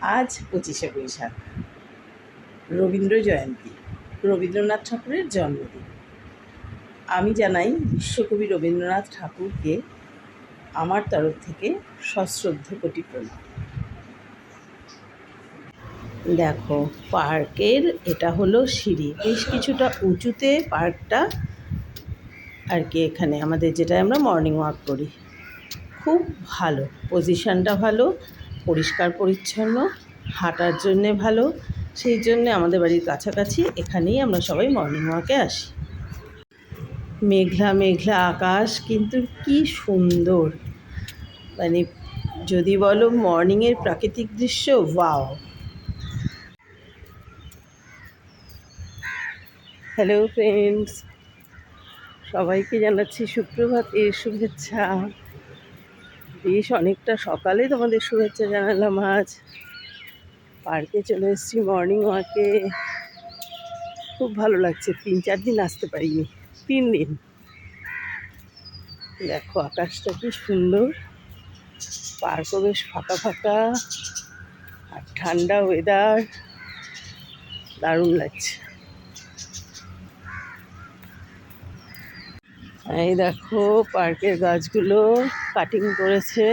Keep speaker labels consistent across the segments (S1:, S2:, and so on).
S1: আজ পঁচিশে বৈশাখ। রবীন্দ্র জয়ন্তী, রবীন্দ্রনাথ ঠাকুরের জন্মদিন। আমি জানাই বিশ্বকবি রবীন্দ্রনাথ ঠাকুরকে আমার তরফ থেকে সশ্রদ্ধ কোটি প্রণাম। দেখো, পার্কের এটা হলো সিঁড়ি। বেশ কিছুটা উঁচুতে পার্কটা আর কি এখানে। আমাদের যেটা আমরা মর্নিং ওয়াক করি। খুব ভালো পজিশনটা ভালো। পরিষ্কার, পরিচ্ছন্ন, হাঁটার জন্যে ভালো, সেই জন্যে আমাদের বাড়ির কাছাকাছি এখানেই আমরা সবাই মর্নিং ওয়াকে আসি। মেঘলা মেঘলা আকাশ কিন্তু কি সুন্দর। মানে যদি বলো মর্নিংয়ের প্রাকৃতিক দৃশ্য ওয়াও হ্যালো ফ্রেন্ডস সবাইকে জানাচ্ছি সুপ্রভাতের শুভেচ্ছা। বেশ অনেকটা সকালে তোমাদের শুভেচ্ছা জানালাম আজ। পার্কে চলে এসেছি মর্নিং ওয়াকে খুব ভালো লাগছে, তিন চার দিন আসতে পারিনি, তিন দিন। দেখো, আকাশটা কি সুন্দর। পার্কও বেশ ফাঁকা ফাঁকা আর ঠান্ডা ওয়েদার দারুণ লাগছে। এই দেখো, পার্কের গাছগুলো কাটিং করেছে,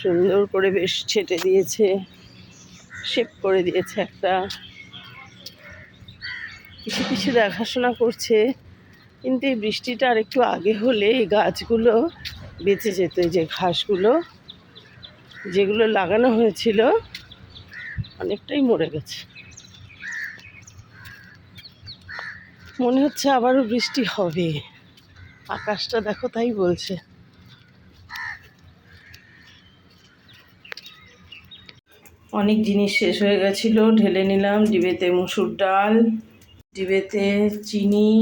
S1: সুন্দর করে বেশ ছেটে দিয়েছে শেপ করে দিয়েছে একটা। কিছু কিছু দেখাশোনা করছে, কিন্তু এই বৃষ্টিটা আর একটু আগে হলে এই গাছগুলো বেঁচে যেত যে ঘাসগুলো, যেগুলো লাগানো হয়েছিল, অনেকটাই মরে গেছে। মনে হচ্ছে আবারও বৃষ্টি হবে। আকাশটা দেখো, তাই বলছে। অনেক জিনিস শেষ হয়ে গেছিল, ঢেলে নিলাম, ডিবেতে মুসুর ডাল, ডিবেতে চিনি,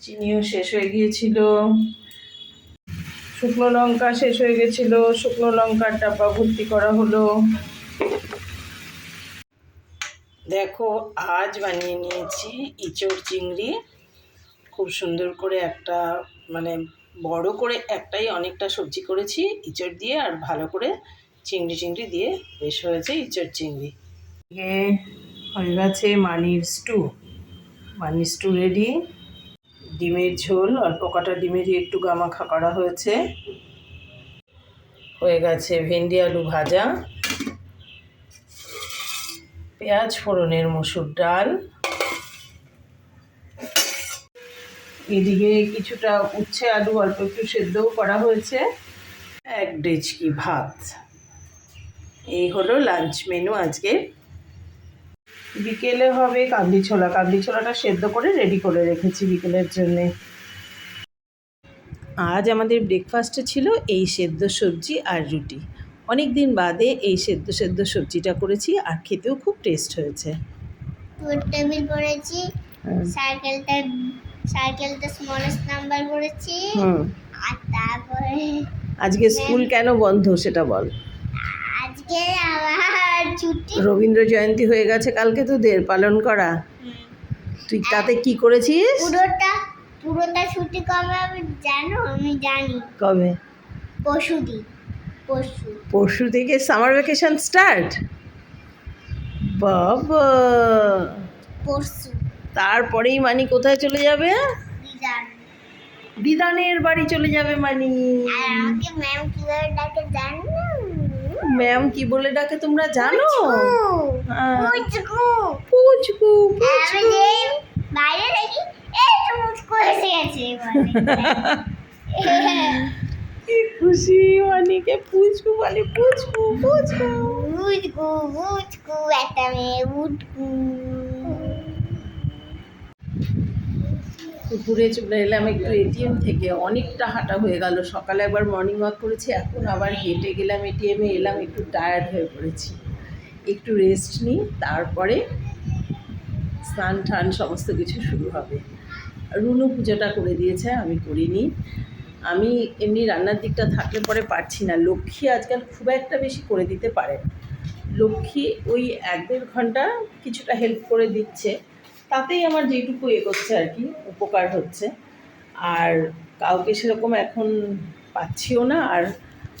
S1: চিনিও শেষ হয়ে গিয়েছিল। শুকনো লঙ্কা শেষ হয়ে গেছিল, শুকনো লঙ্কার ডাব্বা ভর্তি করা হলো। দেখো, আজ বানিয়ে নিয়েছি ইঁচড় চিংড়ি। খুব সুন্দর করে একটা মানে বড় করে একটাই অনেকটা সবজি করেছি, ইঁচড় দিয়ে আর ভালো করে চিংড়ি চিংড়ি দিয়ে বেশ হয়েছে ইঁচড় চিংড়ি। হয়ে গেছে মানির স্টু মানির স্টু রেডি ডিমের ঝোল, অল্প কটা ডিমেরই একটু গামাখা করা হয়েছে। হয়ে গেছে ভেন্ডি আলু ভাজা। পেঁয়াজ ফোড়নের মসুর ডাল। এদিকে কিছুটা উচ্ছে আলু অল্প একটু সেদ্ধও করা হয়েছে। এক ডেচকি ভাত। এই হলো লাঞ্চ মেনু আজকে। বিকেলে হবে কাবলি ছোলা। কাবলি ছোলাটা সেদ্ধ করে রেডি করে রেখেছি বিকেলের জন্যে। আজ আমাদের ব্রেকফাস্টে ছিল এই সেদ্ধ সবজি আর রুটি। অনেক দিন বাদে এই সেদ্ধ সেদ্ধ সবজিটা করেছি আর খেতেও খুব টেস্ট হয়েছে।
S2: টেবিল পড়েছি সাইকেলটা সাইকেলটা স্মলেস্ট নাম্বার করেছি
S1: হুম।
S2: আর তারপরে
S1: আজকে স্কুল কেন বন্ধ সেটা বল।
S2: আজকে আবার ছুটি।
S1: রবীন্দ্র জয়ন্তী হয়ে গেছে কালকে তো তোদের পালন করা। তুই তাতে কি করেছিস?
S2: পুরোটা পুরোটা ছুটি কবে আমি জানো? আমি জানি।
S1: কবে?
S2: পরশু দিন পরশু।
S1: পরশু থেকে সামার ভ্যাকেশন স্টার্ট বাবা।
S2: পরশু।
S1: তারপরেই মানি কোথায় চলে যাবে? দিদানের বাড়ি চলে যাবে মানি।
S2: ম্যাম
S1: কি বলে ডাকে তোমরা জানো? হ্যাঁ।
S2: পুচকু।
S1: পুচকু
S2: বাইরে দেখি।
S1: কি খুশি মানিকে পুচকু বলে পুচকু পুচকু।
S2: উচকু উচকু একটা মেয়ে উটকু
S1: দুপুরে চলে এলাম একটু এটিএম থেকে। অনেকটা হাঁটা হয়ে গেল। সকালে একবার মর্নিং ওয়াক করেছি, এখন আবার হেঁটে গেলাম এটিএমে, এলাম একটু টায়ার্ড হয়ে পড়েছি। একটু রেস্ট নিই, তারপরে স্নান টান সমস্ত কিছু শুরু হবে। রুনু পুজোটা করে দিয়েছে, আমি করিনি। আমি এমনি রান্নার দিকটা থাকলে পরে পারছি না। লক্ষ্মী আজকাল খুব একটা বেশি করে দিতে পারে। লক্ষ্মী ওই এক দেড় ঘণ্টা কিছুটা হেল্প করে দিচ্ছে। তাতেই আমার যেটুকু এ করছে আর কি, উপকার হচ্ছে। আর কাউকে সেরকম এখন পাচ্ছিও না, আর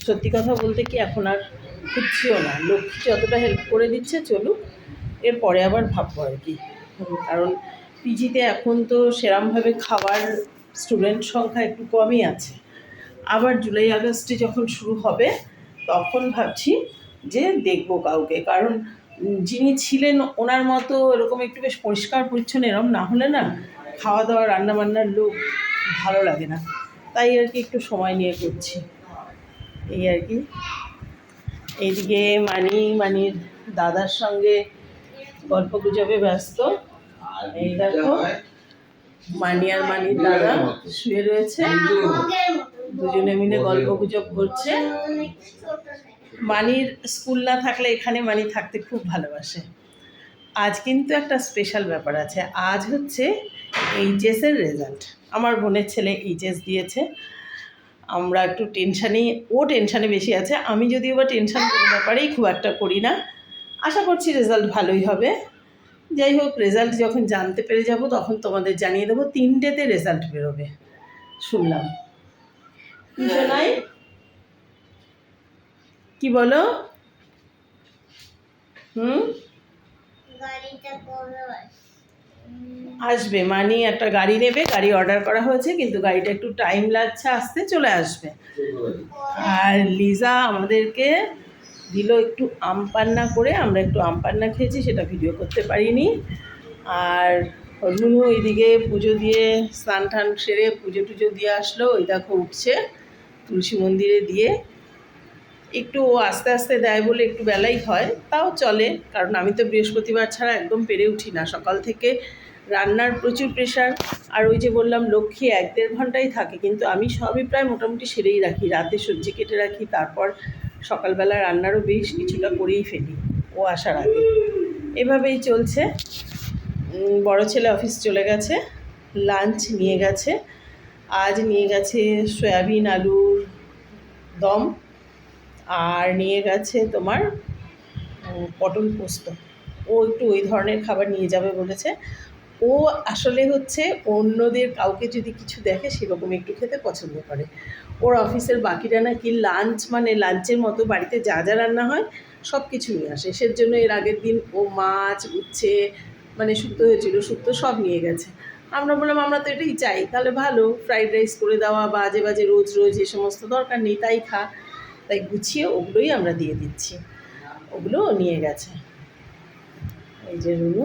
S1: সত্যি কথা বলতে কি এখন আর খুঁজছিও না। লক্ষ্মী যতটা হেল্প করে দিচ্ছে চলুক এরপরে আবার ভাববো আর কি। কারণ পিজিতে এখন তো সেরমভাবে খাবার স্টুডেন্ট সংখ্যা একটু কমই আছে। আবার জুলাই আগস্টে যখন শুরু হবে, তখন ভাবছি যে দেখব কাউকে। কারণ যিনি ছিলেন ওনার মতো এরকম একটু বেশ পরিষ্কার, পরিচ্ছন্ন এরম না হলে না খাওয়া দাওয়া রান্না বান্নার লোক ভালো লাগে না। তাই আর কি একটু সময় নিয়ে করছি। এই আর কি। এইদিকে মানি, মানির দাদার সঙ্গে গল্প গুজবে ব্যস্ত। এই দেখো, মানি আর মানির দাদা শুয়ে রয়েছে। দুজনে মিলে গল্প গুজব করছে। মানির স্কুল না থাকলে এখানে মানি থাকতে খুব ভালোবাসে। আজ কিন্তু একটা স্পেশাল ব্যাপার আছে। আজ হচ্ছে এইচএসের রেজাল্ট আমার বোনের ছেলে এইচএস দিয়েছে। আমরা একটু টেনশানেই ও টেনশানে বেশি আছে। আমি যদিও বা টেনশান কোনো ব্যাপারেই খুব একটা করি না। আশা করছি রেজাল্ট ভালোই হবে। যাই হোক রেজাল্ট যখন জানতে পেরে যাব, তখন তোমাদের জানিয়ে দেবো। তিনটেতে রেজাল্ট বেরোবে। শুনলাম। নাই কি বলো? হুম? আসবে? মানি একটা গাড়ি নেবে গাড়ি অর্ডার করা হয়েছে কিন্তু গাড়িটা একটু টাইম লাগছে আসতে চলে আসবে। আর লিজা আমাদেরকে দিল একটু আম পান্না করে আমরা একটু আম পান্না খেয়েছি সেটা ভিডিও করতে পারিনি। আর রুনু এদিকে পুজো দিয়ে স্নান টান সেরে পুজো টুজো দিয়ে আসলো ওই দেখো উঠছে তুলসী মন্দিরে দিয়ে। একটু ও আস্তে আস্তে দেয় বলে একটু বেলাই হয়, তাও চলে। কারণ আমি তো বৃহস্পতিবার ছাড়া একদম পেরে উঠি না। সকাল থেকে রান্নার প্রচুর প্রেশার আর ওই যে বললাম, লক্ষ্মী এক দেড় ঘন্টাই থাকে, কিন্তু আমি সবই প্রায় মোটামুটি সেরেই রাখি। রাতে সবজি কেটে রাখি, তারপর সকালবেলা রান্নারও বেশ কিছুটা করেই ফেলি, ও আসার আগে। এভাবেই চলছে। বড় ছেলে অফিস চলে গেছে লাঞ্চ নিয়ে গেছে। আজ নিয়ে গেছে সয়াবিন, আলুর দম। আর নিয়ে গেছে তোমার পটল পোস্ত। ও একটু ওই ধরনের খাবার নিয়ে যাবে বলেছে। ও আসলে হচ্ছে অন্যদের কাউকে যদি কিছু দেখে সেরকম একটু খেতে পছন্দ করে। ওর অফিসের বাকিরা নাকি লাঞ্চ মানে লাঞ্চের মতো বাড়িতে যা যা রান্না হয় সব কিছু নিয়ে আসে। সের জন্য এর আগের দিন ও মাছ, উচ্ছে মানে শুক্তো হয়েছিল, শুক্তো সব নিয়ে গেছে। আমরা বললাম, আমরা তো এটাই চাই, তাহলে ভালো ফ্রাইড রাইস করে দেওয়া, বাজে বাজে রোজ রোজ এ সমস্ত দরকার নেই, তাই খা। তাই গুছিয়ে ওগুলোই আমরা দিয়ে দিচ্ছি। ওগুলো নিয়ে গেছে। এই যে রুনু।